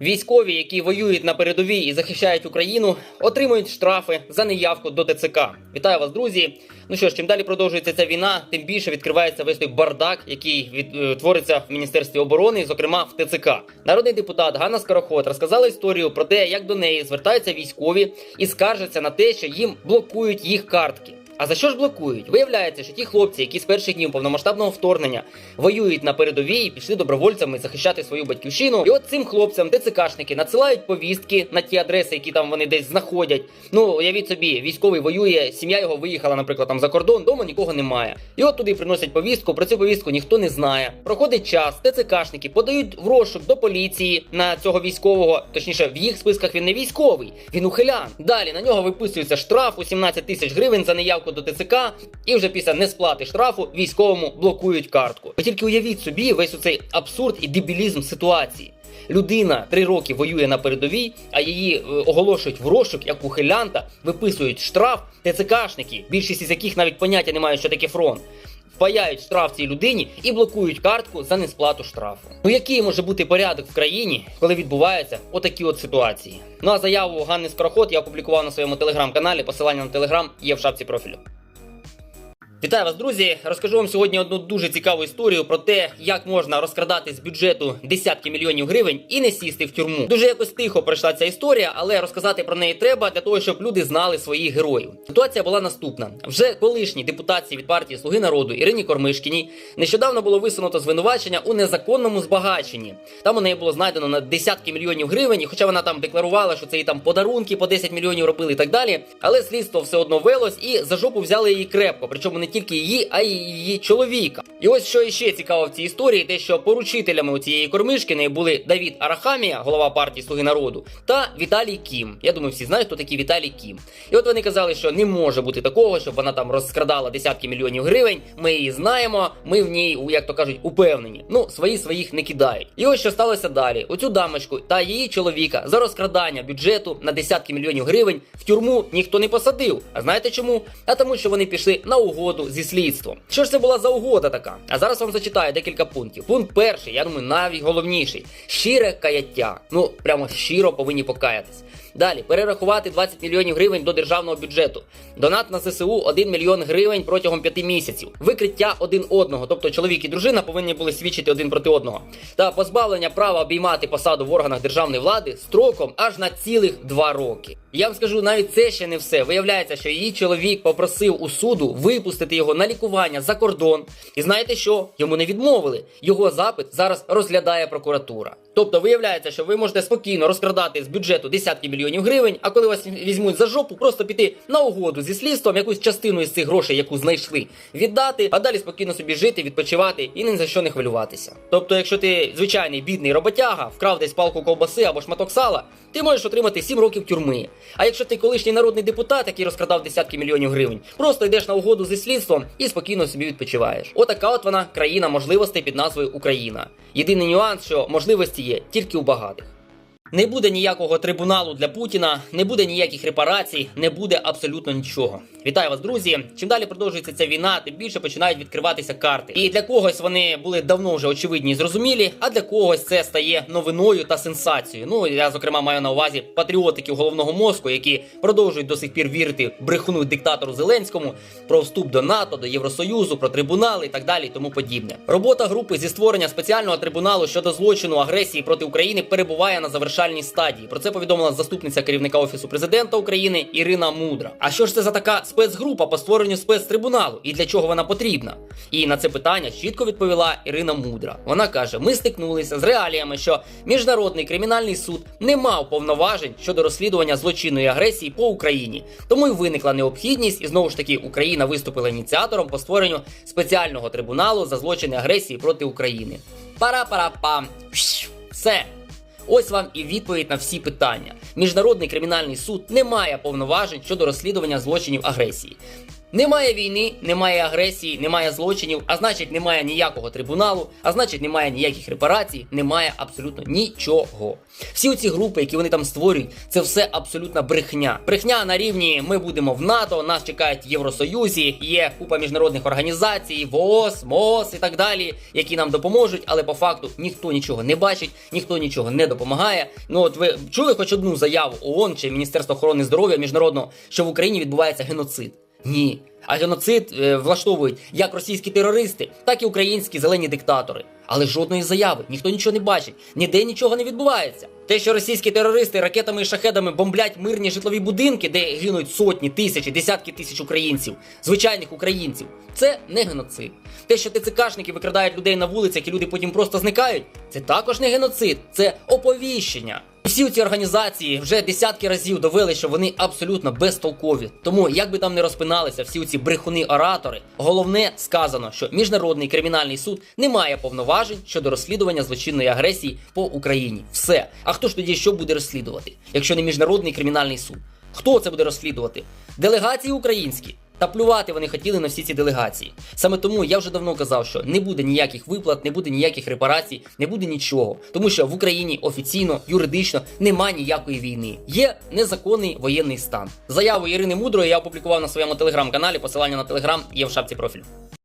Військові, які воюють на передовій і захищають Україну, отримують штрафи за неявку до ТЦК. Вітаю вас, друзі. Ну що ж, чим далі продовжується ця війна, тим більше відкривається весь той бардак, який від, е, твориться в Міністерстві оборони, зокрема в ТЦК. Народний депутат Ганна Скороход розказала історію про те, як до неї звертаються військові і скаржаться на те, що їм блокують їх картки. А за що ж блокують? Виявляється, що ті хлопці, які з перших днів повномасштабного вторгнення воюють на передовій і пішли добровольцями захищати свою батьківщину. І от цим хлопцям ТЦКшники надсилають повістки на ті адреси, які там вони десь знаходять. Ну уявіть собі, військовий воює, сім'я його виїхала, наприклад, там за кордон, дома нікого немає. І от туди приносять повістку. Про цю повістку ніхто не знає. Проходить час, ТЦКшники подають в розшук до поліції на цього військового, точніше, в їх списках він не військовий, він ухилян. Далі на нього виписується штраф у 17 тисяч гривень за неявку до ТЦК, і вже після несплати штрафу військовому блокують картку. Ви тільки уявіть собі весь оцей абсурд і дебілізм ситуації. Людина три роки воює на передовій, а її е, оголошують в розшук як ухилянта, виписують штраф ТЦКшники, більшість із яких навіть поняття не мають, що таке фронт. Впаяють штраф цій людині і блокують картку за несплату штрафу. Ну який може бути порядок в країні, коли відбуваються отакі от ситуації? Ну а заяву Ганни Скороход я опублікував на своєму телеграм-каналі. Посилання на телеграм є в шапці профілю. Вітаю вас, друзі! Розкажу вам сьогодні одну дуже цікаву історію про те, як можна розкрадати з бюджету десятки мільйонів гривень і не сісти в тюрму. Дуже якось тихо пройшла ця історія, але розказати про неї треба для того, щоб люди знали своїх героїв. Ситуація була наступна: вже колишній депутатці від партії Слуги народу Ірині Кормишкіній нещодавно було висунуто звинувачення у незаконному збагаченні. Там у неї було знайдено на десятки мільйонів гривень, хоча вона там декларувала, що це їй там подарунки по 10 мільйонів робили і так далі. Але слідство все одно велось і за жопу взяли її крепко, причому не тільки її, а й її чоловіка. І ось що іще цікаво в цій історії, те, що поручителями у цієї кормишкини були Давід Арахамія, голова партії Слуги народу, та Віталій Кім. Я думаю, всі знають, хто такий Віталій Кім. І от вони казали, що не може бути такого, щоб вона там розкрадала десятки мільйонів гривень. Ми її знаємо, ми в ній, як то кажуть, упевнені. Ну, свої своїх не кидають. І ось що сталося далі. Оцю дамочку та її чоловіка за розкрадання бюджету на десятки мільйонів гривень в тюрму ніхто не посадив. А знаєте чому? А тому, що вони пішли на угоду зі слідством. Що ж це була за угода така? А зараз вам зачитаю декілька пунктів. Пункт перший, я думаю, найголовніший. Щире каяття. Ну, прямо щиро повинні покаятись. Далі перерахувати 20 мільйонів гривень до державного бюджету. Донат на ЗСУ 1 мільйон гривень протягом 5 місяців. Викриття один одного, тобто чоловік і дружина повинні були свідчити один проти одного. Та позбавлення права обіймати посаду в органах державної влади строком аж на цілих 2 роки. Я вам скажу, навіть це ще не все. Виявляється, що її чоловік попросив у суду випустити його на лікування за кордон. І знаєте що? Йому не відмовили. Його запит зараз розглядає прокуратура. Тобто виявляється, що ви можете спокійно розкрадати з бюджету десятки мільйонів гривень, а коли вас візьмуть за жопу, просто піти на угоду зі слідством, якусь частину із цих грошей, яку знайшли, віддати, а далі спокійно собі жити, відпочивати і ні за що не хвилюватися. Тобто, якщо ти звичайний бідний роботяга, вкрав десь палку ковбаси або шматок сала, ти можеш отримати 7 років тюрми. А якщо ти колишній народний депутат, який розкрадав десятки мільйонів гривень, просто йдеш на угоду зі слідством і спокійно собі відпочиваєш. Отака от вона країна можливостей під назвою Україна. Єдиний нюанс, що можливості є тільки у багатих. Не буде ніякого трибуналу для Путіна, не буде ніяких репарацій, не буде абсолютно нічого. Вітаю вас, друзі! Чим далі продовжується ця війна, тим більше починають відкриватися карти. І для когось вони були давно вже очевидні і зрозумілі, а для когось це стає новиною та сенсацією. Ну я зокрема маю на увазі патріотиків головного мозку, які продовжують до сих пір вірити брехуну диктатору Зеленському про вступ до НАТО, до Євросоюзу, про трибунали і так далі, і тому подібне. Робота групи зі створення спеціального трибуналу щодо злочину агресії проти України перебуває на завершальній стадії. Про це повідомила заступниця керівника офісу президента України Ірина Мудра. А що ж це за така спецгрупа по створенню спецтрибуналу і для чого вона потрібна? І на це питання чітко відповіла Ірина Мудра. Вона каже: ми стикнулися з реаліями, що міжнародний кримінальний суд не мав повноважень щодо розслідування злочинної агресії по Україні. Тому й виникла необхідність, і знову ж таки Україна виступила ініціатором по створенню спеціального трибуналу за злочини агресії проти України. Пара-пара-пам. Все. Ось вам і відповідь на всі питання. Міжнародний кримінальний суд не має повноважень щодо розслідування злочинів агресії. Немає війни, немає агресії, немає злочинів, а значить, немає ніякого трибуналу, а значить, немає ніяких репарацій, немає абсолютно нічого. Всі ці групи, які вони там створюють, це все абсолютна брехня. Брехня на рівні ми будемо в НАТО, нас чекають в Євросоюзі, є купа міжнародних організацій, ВООЗ, МООЗ і так далі, які нам допоможуть, але по факту ніхто нічого не бачить, ніхто нічого не допомагає. Ну от ви чули хоч одну заяву ООН чи Міністерства охорони здоров'я міжнародного, що в Україні відбувається геноцид? Ні. А геноцид е, влаштовують як російські терористи, так і українські зелені диктатори. Але жодної заяви, ніхто нічого не бачить, ніде нічого не відбувається. Те, що російські терористи ракетами і шахедами бомблять мирні житлові будинки, де гинуть сотні, тисячі, десятки тисяч українців, звичайних українців, це не геноцид. Те, що ТЦКшники викрадають людей на вулицях і люди потім просто зникають, це також не геноцид, це оповіщення. Всі ці організації вже десятки разів довели, що вони абсолютно безтолкові. Тому, як би там не розпиналися всі ці брехуни-оратори, головне сказано, що міжнародний кримінальний суд не має повноважень щодо розслідування злочинної агресії по Україні. Все. А хто ж тоді що буде розслідувати, якщо не міжнародний кримінальний суд? Хто це буде розслідувати? Делегації українські. Та плювати вони хотіли на всі ці делегації. Саме тому я вже давно казав, що не буде ніяких виплат, не буде ніяких репарацій, не буде нічого. Тому що в Україні офіційно, юридично нема ніякої війни. Є незаконний воєнний стан. Заяву Ірини Мудрої я опублікував на своєму телеграм-каналі. Посилання на телеграм є в шапці профілю.